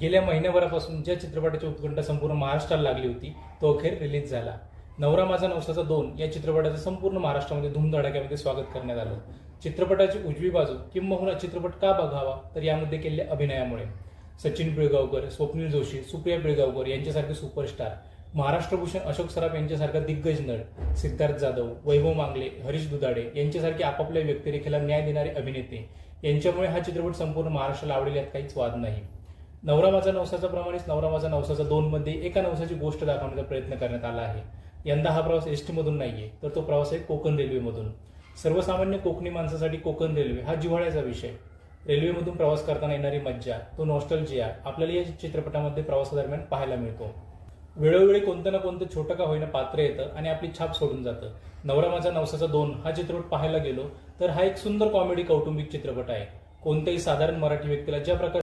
गेल्या महिन्याभरापासून ज्या चित्रपटाची उत्कंठा संपूर्ण महाराष्ट्राला लागली होती तो अखेर रिलीज झाला. नवरा माझा नवसाचा दोन या चित्रपटाचं संपूर्ण महाराष्ट्रामध्ये धूमधडाक्यामध्ये स्वागत करण्यात आलं. चित्रपटाची उजवी बाजू किंबहुना चित्रपट का बघावा तर यामध्ये केलेल्या अभिनयामुळे. सचिन पिळगावकर स्वप्नील जोशी सुप्रिया पिळगावकर यांच्यासारखे सुपरस्टार महाराष्ट्रभूषण अशोक सराफ यांच्यासारखा दिग्गज नट सिद्धार्थ जाधव वैभव मांगले हरीश दुधाडे यांच्यासारखे आपापल्या व्यक्तिरेखेला न्याय देणारे अभिनेते यांच्यामुळे हा चित्रपट संपूर्ण महाराष्ट्राला आवडेल यात काहीच वाद नाही. नवरा माझा नवसाचा प्रमाणेच नवरा माझा नवसाचा दोनमध्ये एका नवसाची गोष्ट दाखवण्याचा प्रयत्न करण्यात आला आहे. यंदा हा प्रवास एस टीमधून नाही आहे तर तो प्रवास आहे कोकण रेल्वेमधून सर्वसामान्य कोकणी माणसासाठी कोकण रेल्वे हा जिव्हाळ्याचा विषय. रेल्वेमधून प्रवास करताना येणारी मज्जा तो नॉस्टलजिया आपल्याला या चित्रपटामध्ये प्रवासादरम्यान पाहायला मिळतो. वेळोवेळी कोणतं ना कोणतं छोटं का होईना पात्र येतं आणि आपली छाप सोडून जातं. नवरा माझा नवसाचा दोन हा चित्रपट पाहायला गेलो तर हा एक सुंदर कॉमेडी कौटुंबिक चित्रपट आहे. कोणत्याही साधारण मराठी व्यक्तीला ज्या प्रकारे